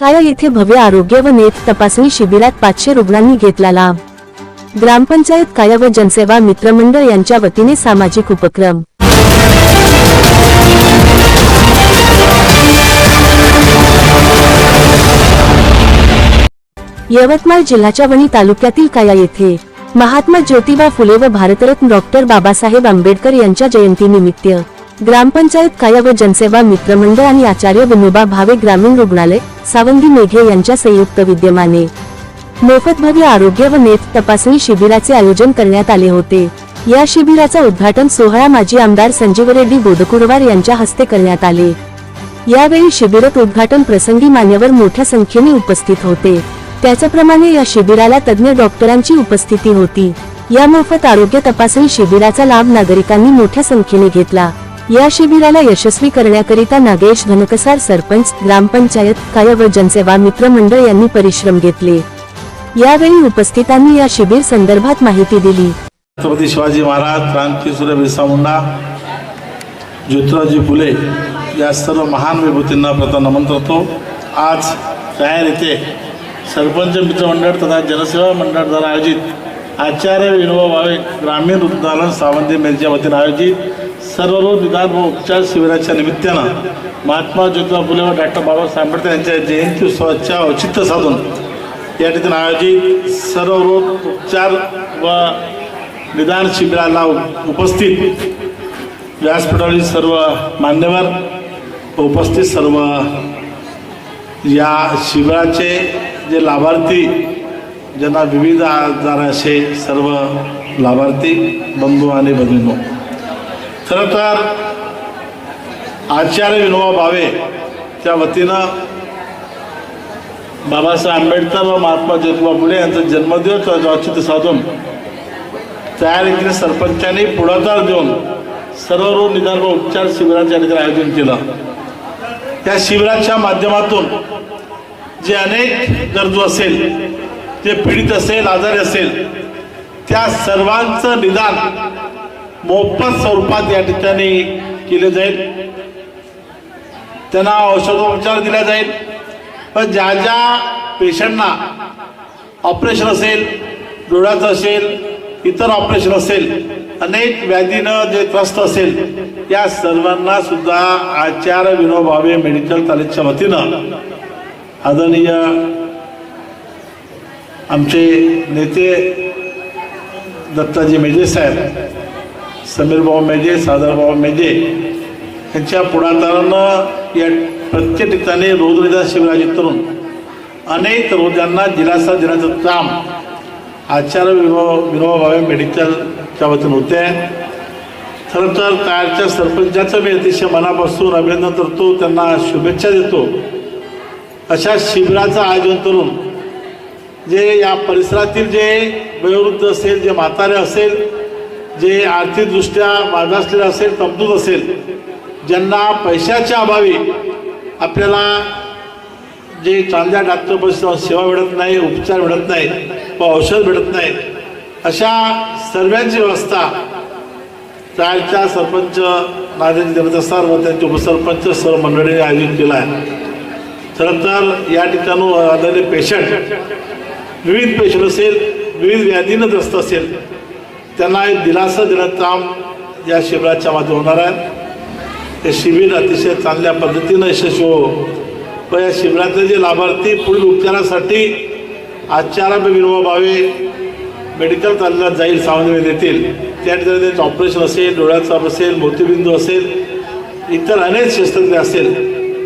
काया येथे भव्य आरोग्य व नेत तपासणी शिबिरात पाचशे रुग्णांनी घेतला लाभ ग्रामपंचायत काया व जनसेवा मित्रमंडळ यांच्या वतीने सामाजिक उपक्रम. यवतमाळ जिल्ह्याच्या वणी तालुक्यातील काया येथे महात्मा ज्योतिबा फुले व भारतरत्न डॉक्टर बाबासाहेब आंबेडकर यांच्या जयंतीनिमित्त ग्रामपंचायत काया व जनसेवा मित्रमंडळ आणि आचार्य विनोबा भावे ग्रामीण रुग्णालय सावंगी मेघे यांच्या संयुक्त विद्यमाने. मोफत भव्य आरोग्य व नेत तपासणी शिबिराचे आयोजन करण्यात आले होते. या शिबिराचा उद्घाटन सोहळा माजी आमदार संजीव रेड्डी बोदकुरवार यांच्या हस्ते करण्यात आले. यावेळी शिबिरात उद्घाटन प्रसंगी मान्यवर मोठ्या संख्येने उपस्थित होते. त्याचप्रमाणे या शिबिराला तज्ज्ञ डॉक्टरांची उपस्थिती होती. या मोफत आरोग्य तपासणी शिबिराचा लाभ नागरिकांनी मोठ्या संख्येने घेतला. या शिबिराला यशस्वी करण्याकरिता नागेश घनकसार सरपंच ग्रामपंचायत काय व जनसेवा मित्र मंडळ यांनी परिश्रम घेतले. यावेळी उपस्थितांनी या शिबिर संदर्भात माहिती दिली. छत्रपती शिवाजी महाराज क्रांतीसूर्य बिरसा मुंडा ज्योतिरावजी फुले या सर्व महान विभूतींना प्रथम नमन करतो. आज तयार येथे सरपंच मित्रमंडळ तथा जनसेवा मंडळद्वारा आयोजित आचार्य विनोबा भावे ग्रामीण रुग्णालय सावंती मेलच्या वतीने आयोजित सर्वरोग निदान व उपचार शिबिराच्या निमित्तानं महात्मा ज्योतिबा फुले व डॉक्टर बाबासाहेब आंबेडकर यांच्या जयंती उत्सवाच्या औचित्य साधून या ठिकाणी आयोजित सर्वरोग उपचार व निदान शिबिराला उपस्थित व्यासपीठावरील सर्व मान्यवर व उपस्थित सर्व या शिबिराचे जे लाभार्थी ज्यांना विविध आजार असे सर्व लाभार्थी बंधू आणि भगिनो खरं तर आचार्य विनोबा भावे त्या वतीनं बाबासाहेब आंबेडकर व महात्मा ज्योतिबा फुले यांचा जन्मदिवस औचित्य साधून तयार येथील सरपंचांनी पुढाकार देऊन सर्व रोग निदान व उपचार शिबिराचे ठिकाणी आयोजन केलं. त्या शिबिराच्या माध्यमातून जे अनेक गरजू असेल जे पीडित असेल आजारी असेल त्या सर्वांचं निदान मोफत स्वरूपात या ठिकाणी केले जाईल. त्यांना औषधोपचार दिला जाईल. पण ज्या ज्या पेशंटना ऑपरेशन असेल डोळ्याचं असेल इतर ऑपरेशन असेल अनेक व्याधीनं जे त्रस्त असेल या सर्वांना सुद्धा आचार्य विनोद भावे मेडिकल कॉलेजच्या वतीनं आदरणीय आमचे नेते दत्ताजी मेजे साहेब समीरभाऊ मेजे सादरभाऊ मेजे यांच्या पुढाकारानं या प्रत्येक ठिकाणी रोगनिदान शिबिराचे आयोजित करून अनेक रोजांना दिलासा देण्याचं काम आचार्य विभाव विनोबा भावे मेडिकलच्या वतीनं होते. खरं तर कारच्या सरपंचाचं मी अतिशय मनापासून अभिनंदन करतो त्यांना शुभेच्छा देतो. अशा शिबिराचं आयोजन करून जे या परिसरातील जे वयोवृद्ध असेल जे म्हातारे असेल जे आर्थिकदृष्ट्या मागासलेलं असेल कमजोर असेल ज्यांना पैशाच्या अभावी आपल्याला जे चांगल्या डॉक्टर सेवा मिळत नाही उपचार मिळत नाही व औषध मिळत नाही अशा सर्वांची व्यवस्था चारच्या सरपंच नागरिक जनता व त्यांचे उपसरपंच सर्व मंडळीने आयोजित केला आहे. खरं तर या ठिकाणी आलेले पेशंट विविध पेशंट असेल विविध व्याधीनं ग्रस्त असेल त्यांना एक दिलासा देण्याचं काम या शिबिराच्या माध्यमातून होणार आहे. हे शिबिर अतिशय चांगल्या पद्धतीनं यशस्वी हो. व या शिबिरातले जे लाभार्थी पुढील उपचारासाठी आचार्य विनोबा भावे मेडिकल कॉलेजला जाईल सावंतमध्ये देतील. त्या ठिकाणी त्यांचं ऑपरेशन असेल डोळ्याचं असेल मोतीबिंदू असेल इतर अनेक शस्त्रक्रिया असेल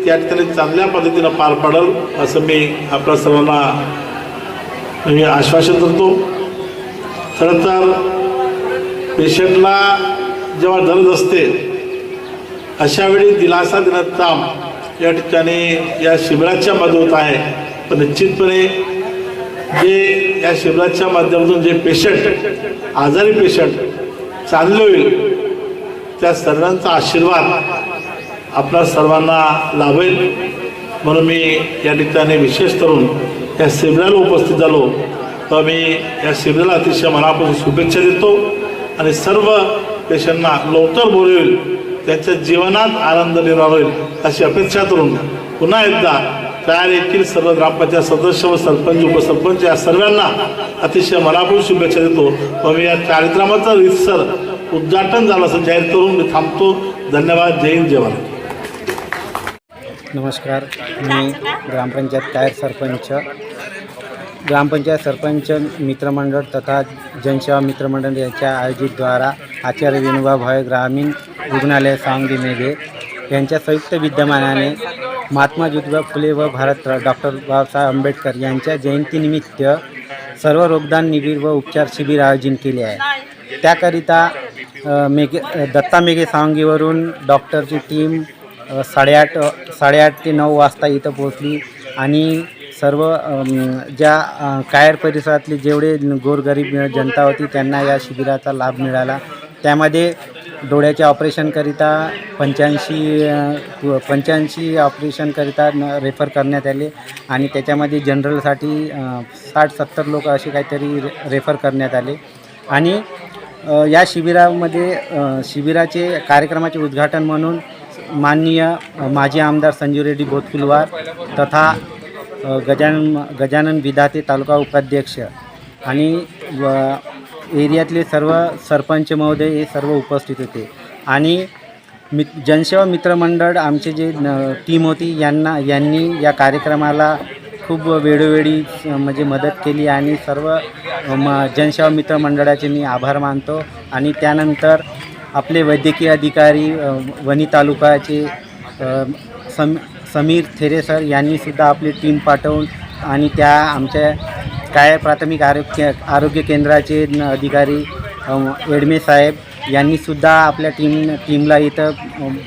त्या ठिकाणी चांगल्या पद्धतीनं पार पाडेल असं मी आपल्या सर्वांना मी आश्वासन करतो. खरं तर पेशंटला जेव्हा गरज असते अशा वेळी दिलासा देण्याचं काम या ठिकाणी या शिबिराच्या मध्ये होत आहे. पण निश्चितपणे जे या शिबिराच्या माध्यमातून जे पेशंट आजारी पेशंट चांगले होईल त्या सर्वांचा आशीर्वाद आपल्या सर्वांना लाभेल. म्हणून मी या ठिकाणी विशेष करून या शिबिराला उपस्थित झालो. तर मी या शिबिराला अतिशय मनापासून शुभेच्छा देतो. आणि सर्व पेशंटना लवकर बरे होईल. त्यांच्या जीवनात आनंद निर्माण होईल अशी अपेक्षा करून पुन्हा एकदा तयार येथील सर्व ग्रामपंचायत सदस्य व सरपंच उपसरपंच या सर्वांना अतिशय मनापूर शुभेच्छा देतो. व मी या कार्यक्रमाचं रितसर उद्घाटन झालं असं जाहीर करून मी थांबतो. धन्यवाद. जय हिंद जय भारत. नमस्कार. मी ग्रामपंचायत कायर सरपंच ग्रामपंचायत सरपंच मित्रमंडळ तथा जनसेवा मित्रमंडळ यांच्या आयोजितद्वारा आचार्य विनोबा भावे ग्रामीण रुग्णालय सांगली मेघे यांच्या संयुक्त विद्यमानाने महात्मा ज्योतिबा फुले व भारत डॉक्टर बाबासाहेब आंबेडकर यांच्या जयंतीनिमित्त सर्व रोगदान निबिड व उपचार शिबिर आयोजन केले आहे. त्याकरिता मेघे दत्ता मेघे सावंगीवरून डॉक्टरची टीम साडेआठ साडेआठ ते नऊ वाजता इथं पोहोचली आणि सर्व ज्या कायर परिसरातले जेवढे गोरगरीब जनता होती त्यांना या शिबिराचा लाभ मिळाला. त्यामध्ये डोळ्याच्या ऑपरेशनकरिता पंच्याऐंशी पंच्याऐंशी ऑपरेशनकरिता रेफर करण्यात आले आणि त्याच्यामध्ये जनरलसाठी साठ सत्तर लोक असे काहीतरी रे रेफर करण्यात आले. आणि या शिबिरामध्ये शिबिराचे कार्यक्रमाचे उद्घाटन म्हणून माननीय माजी आमदार संजीव रेड्डी बोतकुलवार तथा गजानन गजानन विधाते तालुका उपाध्यक्ष आणि व एरियातले सर्व सरपंच महोदय हे सर्व उपस्थित होते. आणि मि जनसेवा मित्रमंडळ आमचे जे न- टीम होती यांना यांनी या कार्यक्रमाला खूप वेळोवेळी म्हणजे मदत केली आणि सर्व म जनसेवा मित्रमंडळाचे मी आभार मानतो. आणि त्यानंतर आपले वैद्यकीय अधिकारी वणी तालुकाचे सम समीर थेरेसर यांनीसुद्धा आपली टीम पाठवून आणि त्या आमच्या काय प्राथमिक आरोग्य आरोग्य केंद्राचे न- अधिकारी एडमे साहेब यांनीसुद्धा आपल्या टीम टीमला इथं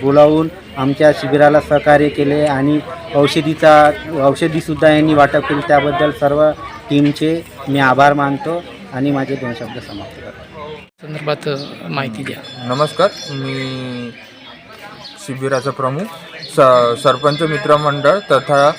बोलावून आमच्या शिबिराला सहकार्य केले आणि औषधीचा औषधीसुद्धा यांनी वाटप केली. त्याबद्दल सर्व टीमचे मी आभार मानतो आणि माझे दोन शब्द समाप्त करतो. संदर्भात माहिती द्या. नमस्कार. मी शिबिराचा प्रमुख स सरपंच मित्रमंडळ तथा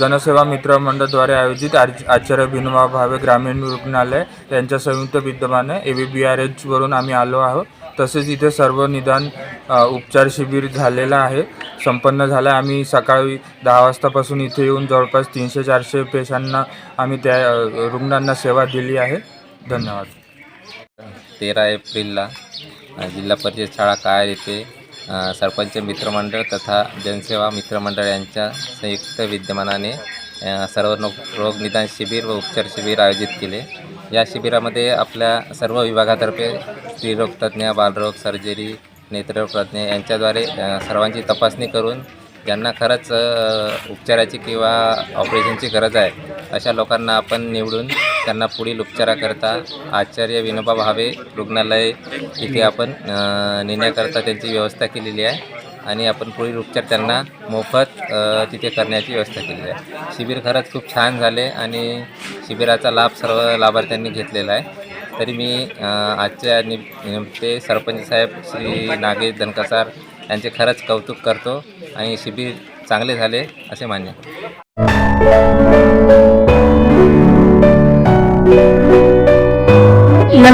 जनसेवा मित्रमंडळद्वारे आयोजित आच आचार्य भिनवा भावे ग्रामीण रुग्णालय यांच्या संयुक्त विद्यमाने ए व्ही बी आर एचवरून आम्ही आलो आहोत. तसेच इथे सर्व निदान उपचार शिबिर झालेलं आहे. संपन्न झालं. आम्ही सकाळी दहा वाजतापासून इथे येऊन जवळपास तीनशे चारशे पेशांना आम्ही त्या रुग्णांना सेवा दिली आहे. धन्यवाद. तेरा एप्रिलला जिल्हा परिषद शाळा काय येते? सरपंच मित्रमंडळ तथा जनसेवा मित्रमंडळ यांच्या संयुक्त विद्यमानाने सर्व नो रोग निदान शिबिर व उपचार शिबिर आयोजित केले. या शिबिरामध्ये आपल्या सर्व विभागातर्फे स्त्रीरोगतज्ञ बालरोग सर्जरी नेत्रतज्ञ यांच्याद्वारे सर्वांची तपासणी करून ज्यांना खरंच उपचाराची किंवा ऑपरेशनची गरज आहे अशा लोकांना आपण निवडून त्यांना पुढील उपचाराकरता आचार्य विनोबा भावे रुग्णालय इथे आपण नेण्याकरता त्यांची व्यवस्था केलेली आहे. आणि आपण पुढील उपचार त्यांना मोफत तिथे करण्याची व्यवस्था केलेली आहे. शिबिर खरंच खूप छान झाले आणि शिबिराचा लाभ सर्व लाभार्थ्यांनी घेतलेला आहे. तरी मी आजच्या नि निमित्ते सरपंच साहेब श्री नागेश दनकसार यांचे खरंच कौतुक करतो आणि शिबिर चांगले झाले असे मान्य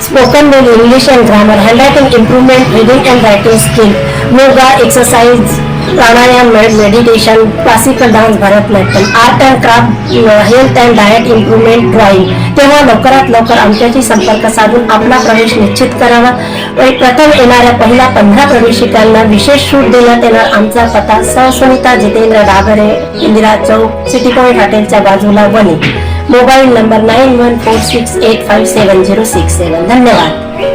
spoken with English and grammar, handwriting improvement, reading and writing skill, yoga, exercise, pranayam, med- meditation, classical dance, Bharatanatyam, art and craft, uh, health and diet improvement, drawing. तेव्हा लवकरात लवकर आमच्याशी संपर्क साधून आपला प्रवेश निश्चित करावा व प्रथम येणाऱ्या पहिल्या पंधरा प्रवेशिकांना विशेष सूट देण्यात येणार आमचा पत्ता सहसुनिता जितेंद्र डागरे इंदिरा चौक सिटी पॉईंट हॉटेलच्या बाजूला Wani mobile number nine one four six eight five seven zero six seven. धन्यवाद।